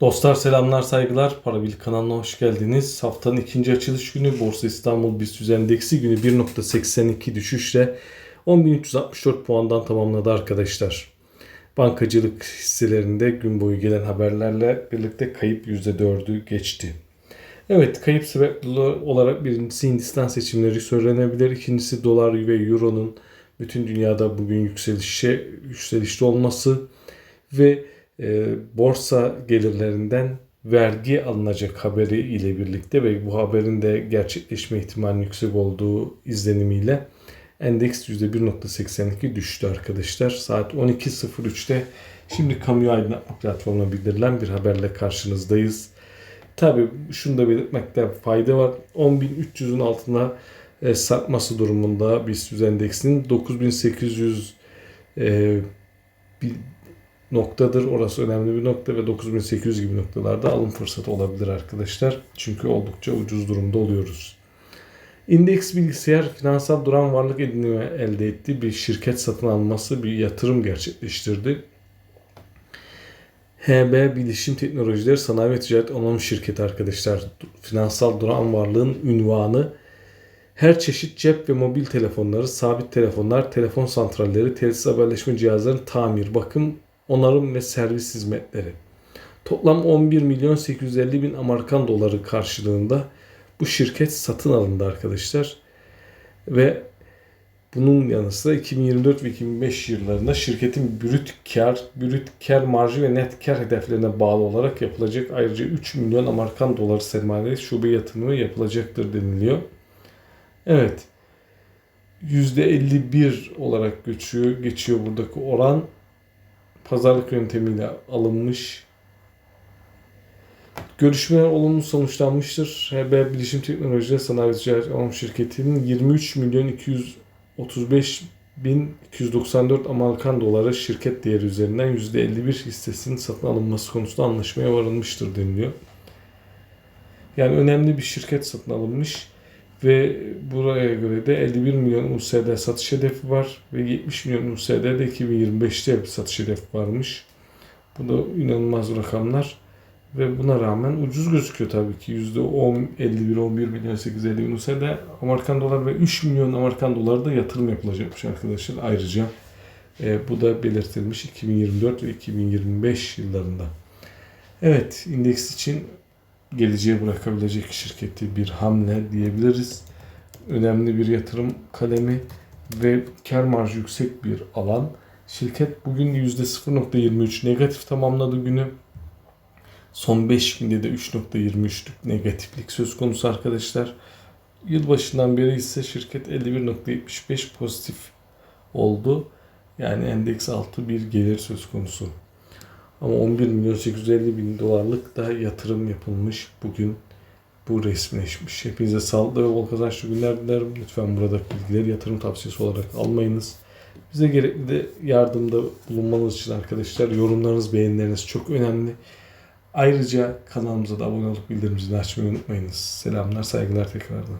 Dostlar selamlar saygılar. Parabil kanalına hoş geldiniz. Haftanın ikinci açılış günü Borsa İstanbul BIST endeksi günü 1.82 düşüşle 10.364 puandan tamamladı arkadaşlar. Bankacılık hisselerinde gün boyu gelen haberlerle birlikte kayıp %4'ü geçti. Evet kayıp sebepli olarak birincisi Hindistan seçimleri söylenebilir. İkincisi dolar ve euronun bütün dünyada bugün yükselişe yükselişte olması ve e, borsa gelirlerinden vergi alınacak haberi ile birlikte ve bu haberin de gerçekleşme ihtimalinin yüksek olduğu izlenimiyle endeks %1.82 düştü arkadaşlar. Saat 12.03'te şimdi kamuya aydınlatma platformuna bildirilen bir haberle karşınızdayız. Tabi şunu da belirtmekte fayda var. 10.300'ün altına e, sarkması durumunda BIST endeksinin 9800 e, noktadır. Orası önemli bir nokta ve 9800 gibi noktalarda alım fırsatı olabilir arkadaşlar. Çünkü oldukça ucuz durumda oluyoruz. İndeks bilgisayar finansal duran varlık edinimi elde etti. Bir şirket satın alması, bir yatırım gerçekleştirdi. HB Bilişim Teknolojileri Sanayi ve Ticaret Anonim Şirketi arkadaşlar. Finansal duran varlığın ünvanı her çeşit cep ve mobil telefonları, sabit telefonlar, telefon santralleri, telsiz haberleşme cihazlarının tamir, bakım, onarım ve servis hizmetleri. Toplam 11 milyon 850 bin Amerikan doları karşılığında bu şirket satın alındı arkadaşlar. Ve bunun yanı sıra 2024 ve 2025 yıllarında şirketin brüt kar, brüt kar marjı ve net kar hedeflerine bağlı olarak yapılacak ayrıca 3 milyon Amerikan doları sermayeli şube yatırımı yapılacaktır deniliyor. Evet. %51 olarak geçiyor, geçiyor buradaki oran. Pazarlık yöntemiyle alınmış. Görüşmeler olumlu sonuçlanmıştır. HB Bilişim Teknolojileri Sanayi Ticaret Anonim Şirketi'nin 23 milyon 235 bin 294 Amerikan doları şirket değeri üzerinden %51 hissesinin satın alınması konusunda anlaşmaya varılmıştır deniliyor. Yani önemli bir şirket satın alınmış ve buraya göre de 51 milyon USD satış hedefi var ve 70 milyon USD'de 2025'te bir satış hedefi varmış. Bu da inanılmaz rakamlar ve buna rağmen ucuz gözüküyor tabii ki. %10, 51, 11 milyon 850 bin USD Amerikan dolar ve 3 milyon Amerikan dolar da yatırım yapılacakmış arkadaşlar. Ayrıca e, bu da belirtilmiş 2024 ve 2025 yıllarında. Evet, indeks için geleceğe bırakabilecek şirketi bir hamle diyebiliriz. Önemli bir yatırım kalemi ve kar marjı yüksek bir alan. Şirket bugün %0.23 negatif tamamladı günü. Son 5 günde de 3.23'lük negatiflik söz konusu arkadaşlar. Yılbaşından beri ise şirket 51.75 pozitif oldu. Yani endeks altı bir gelir söz konusu. Ama 11 milyon 850 bin dolarlık da yatırım yapılmış bugün. Bu resmileşmiş. Hepinize sağlıklı ve bol kazançlı günler dilerim. Lütfen buradaki bilgileri yatırım tavsiyesi olarak almayınız. Bize gerekli de yardımda bulunmanız için arkadaşlar yorumlarınız, beğenileriniz çok önemli. Ayrıca kanalımıza da abone olup bildirim zilini açmayı unutmayınız. Selamlar, saygılar tekrardan.